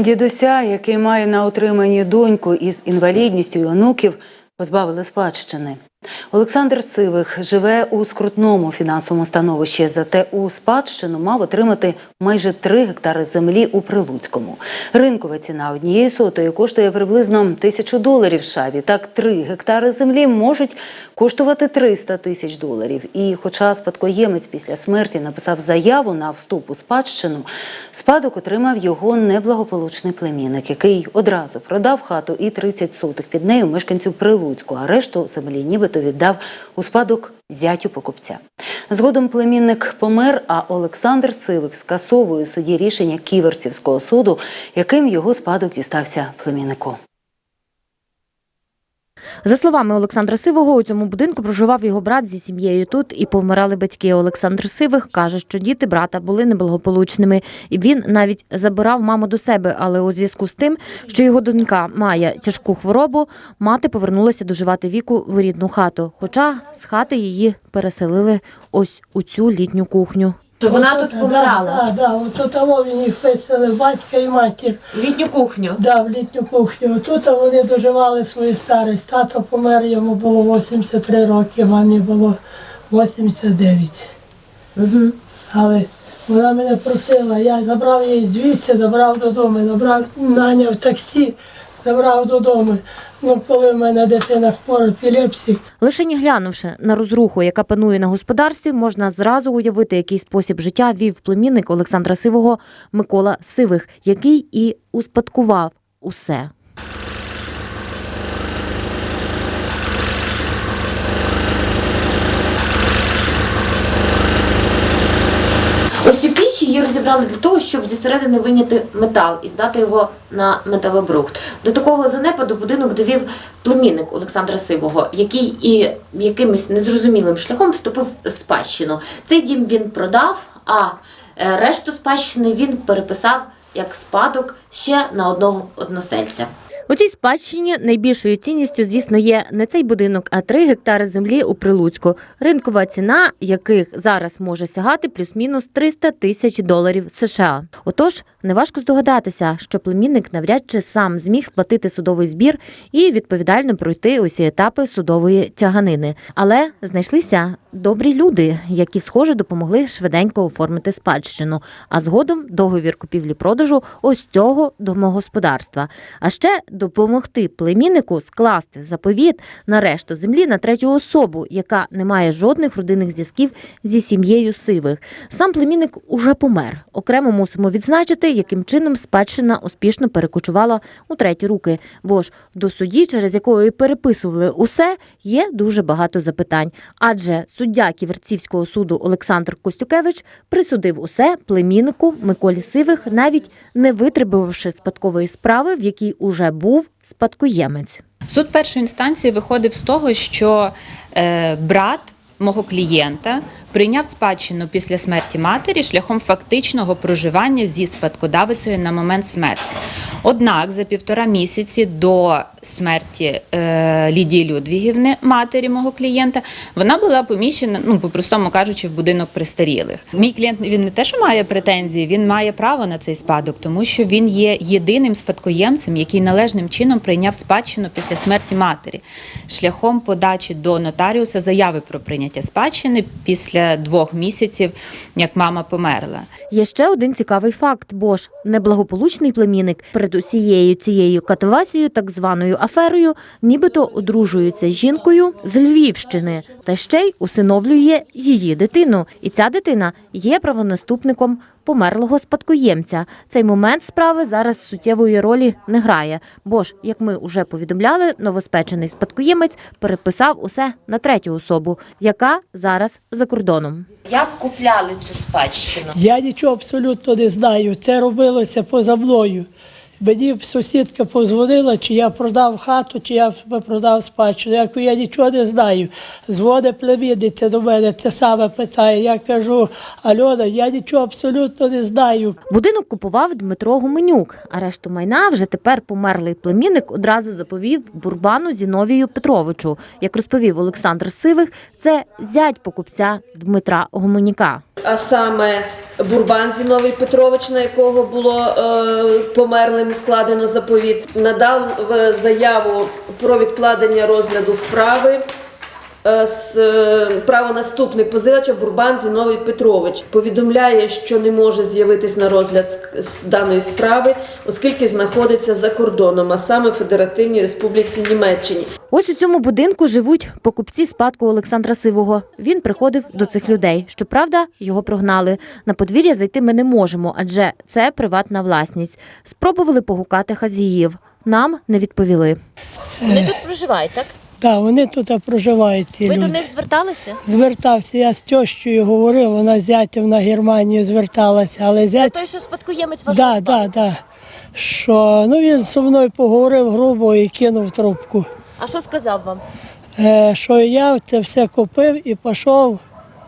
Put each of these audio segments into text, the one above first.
Дідуся, який має на утриманні доньку із інвалідністю і онуків, позбавили спадщини. Олександр Сивих живе у скрутному фінансовому становищі, зате у спадщину мав отримати майже 3 гектари землі у Прилуцькому. Ринкова ціна однієї сотої коштує приблизно тисячу доларів США. Так, 3 гектари землі можуть коштувати 300 тисяч доларів. І хоча спадкоємець після смерті написав заяву на вступ у спадщину, спадок отримав його неблагополучний племінник, який одразу продав хату і 30 сотих під нею мешканцю Прилуцьку, а решту землі нібито віддав у спадок зятю покупця. Згодом племінник помер, а Олександр Цивик скасовує суді рішення Ківерцівського суду, яким його спадок дістався племіннику. За словами Олександра Сивого, у цьому будинку проживав його брат зі сім'єю тут і повмирали батьки. Олександр Сивих каже, що діти брата були неблагополучними, і він навіть забирав маму до себе. Але у зв'язку з тим, що його донька має тяжку хворобу, мати повернулася доживати віку в рідну хату. Хоча з хати її переселили ось у цю літню кухню. Що вона тут помирала? Так, да, да. От того він їх виселив, батька і матір. Літню кухню. Да, в літню кухню. Тут вони доживали свою старість. Тато помер, йому було 83 роки, мамі було 89. Угу. Але вона мене просила, я забрав її звідси, забрав додому, забрав, наняв таксі, забрав додому. Ну, коли в мене дитина хвора, епілепсія, Лише не глянувши на розруху, яка панує на господарстві, можна зразу уявити, який спосіб життя вів племінник Олександра Сивого Микола Сивих, який і успадкував усе. Ось її розібрали для того, щоб зі середини виняти метал і здати його на металобрухт. До такого занепаду будинок довів племінник Олександра Сивого, який і якимось незрозумілим шляхом вступив в спадщину. Цей дім він продав, а е, решту спадщини він переписав як спадок ще на одного односельця. У цій спадщині найбільшою цінністю, звісно, є не цей будинок, а три гектари землі у Прилуцьку, ринкова ціна яких зараз може сягати плюс-мінус 300 тисяч доларів США. Отож, неважко здогадатися, що племінник навряд чи сам зміг сплатити судовий збір і відповідально пройти усі етапи судової тяганини. Але знайшлися добрі люди, які, схоже, допомогли швиденько оформити спадщину, а згодом договір купівлі-продажу ось цього домогосподарства. А ще допомогти племіннику скласти заповіт на решту землі на третю особу, яка не має жодних родинних зв'язків зі сім'єю сивих. Сам племінник уже помер. Окремо мусимо відзначити, яким чином спадщина успішно перекочувала у треті руки. Бо ж до судді, через якої переписували усе, є дуже багато запитань. Адже суддя Ківерцівського суду Олександр Костюкевич присудив усе племіннику Миколі Сивих, навіть не витребувавши спадкової справи, в якій уже був спадкоємець. Суд першої інстанції виходив з того, що е, брат мого клієнта прийняв спадщину після смерті матері шляхом фактичного проживання зі спадкодавицею на момент смерті. Однак за півтора місяці до смерті е, Лідії Людвігівни, матері мого клієнта, вона була поміщена, ну по-простому кажучи, в будинок престарілих. Мій клієнт він не те, що має претензії, він має право на цей спадок, тому що він є єдиним спадкоємцем, який належним чином прийняв спадщину після смерті матері, шляхом подачі до нотаріуса заяви про прийняття спадщини після двох місяців, як мама померла. Є ще один цікавий факт, бо ж неблагополучний племінник перед усією цією катавасією, так званою аферою, нібито одружується з жінкою з Львівщини та ще й усиновлює її дитину. І ця дитина є правонаступником померлого спадкоємця. Цей момент справи зараз суттєвої ролі не грає, бо ж, як ми вже повідомляли, новоспечений спадкоємець переписав усе на третю особу, яка зараз за кордоном. Як купляли цю спадщину? Я нічого абсолютно не знаю. Це робилося поза мною. Мені сусідка позвонила, чи я продав хату, чи я продав спадщину. Я кажу, я нічого не знаю. Дзвоне племінниця до мене, це саме питає. Я кажу, Альона, я нічого абсолютно не знаю. Будинок купував Дмитро Гуменюк, а решту майна вже тепер померлий племінник одразу заповів Бурбану Зіновію Петровичу. Як розповів Олександр Сивих, це зять покупця Дмитра Гуменюка. А саме Бурбан Зіновій Петрович, на якого було е, померлим складено заповіт, надав е, заяву про відкладення розгляду справи. Е, е, Правонаступник позивача Бурбан Зіновій Петрович повідомляє, що не може з'явитись на розгляд з даної справи, оскільки знаходиться за кордоном, а саме в Федеративній Республіці Німеччині. Ось у цьому будинку живуть покупці спадку Олександра Сивого. Він приходив до цих людей. Щоправда, його прогнали. На подвір'я зайти ми не можемо, адже це приватна власність. Спробували погукати хазіїв. Нам не відповіли. Вони тут проживають, так? Так, вони тут проживають ці Ви люди. до них зверталися? Звертався, я з тещою говорив, вона з зятям на Германію зверталася, але зять той, що спадкоємець вашого Да, да, да. Що ну він зі мною поговорив грубо і кинув трубку. А що сказав вам? Е, що я це все купив і пішов.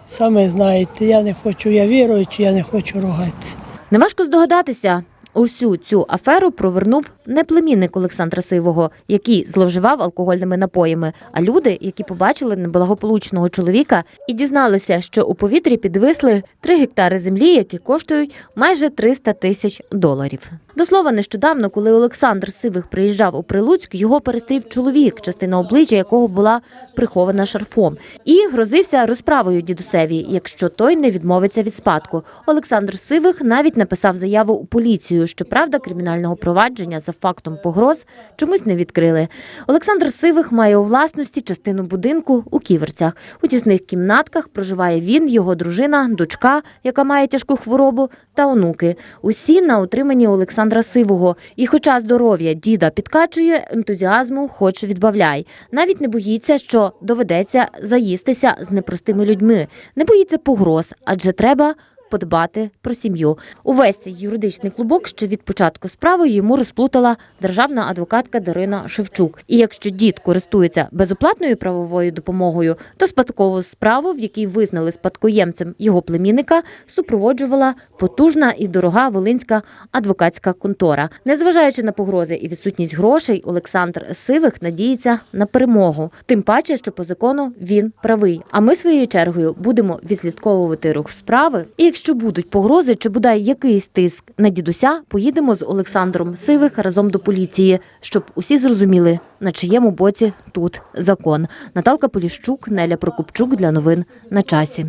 Саме знаєте, я не хочу, я віруючий, я не хочу ругатися. Неважко здогадатися. Усю цю аферу провернув не племінник Олександра Сивого, який зловживав алкогольними напоями, а люди, які побачили неблагополучного чоловіка і дізналися, що у повітрі підвисли три гектари землі, які коштують майже 300 тисяч доларів. До слова, нещодавно, коли Олександр Сивих приїжджав у Прилуцьк, його перестрів чоловік, частина обличчя якого була прихована шарфом, і грозився розправою дідусеві, якщо той не відмовиться від спадку. Олександр Сивих навіть написав заяву у поліцію. Щоправда, кримінального провадження за фактом погроз чомусь не відкрили. Олександр Сивих має у власності частину будинку у Ківерцях. У тісних кімнатках проживає він, його дружина, дочка, яка має тяжку хворобу, та онуки. Усі на утриманні Олександра Сивого. І, хоча здоров'я діда підкачує, ентузіазму хоч відбавляй. Навіть не боїться, що доведеться заїстися з непростими людьми. Не боїться погроз, адже треба. Подбати про сім'ю. Увесь цей юридичний клубок ще від початку справи йому розплутала державна адвокатка Дарина Шевчук. І якщо дід користується безоплатною правовою допомогою, то спадкову справу, в якій визнали спадкоємцем його племінника, супроводжувала потужна і дорога волинська адвокатська контора. Незважаючи на погрози і відсутність грошей, Олександр Сивих надіється на перемогу. Тим паче, що по закону він правий. А ми своєю чергою будемо відслідковувати рух справи. І якщо будуть погрози чи буде якийсь тиск на дідуся, поїдемо з Олександром Сивих разом до поліції, щоб усі зрозуміли, на чиєму боці тут закон. Наталка Поліщук, Неля Прокопчук для новин на часі.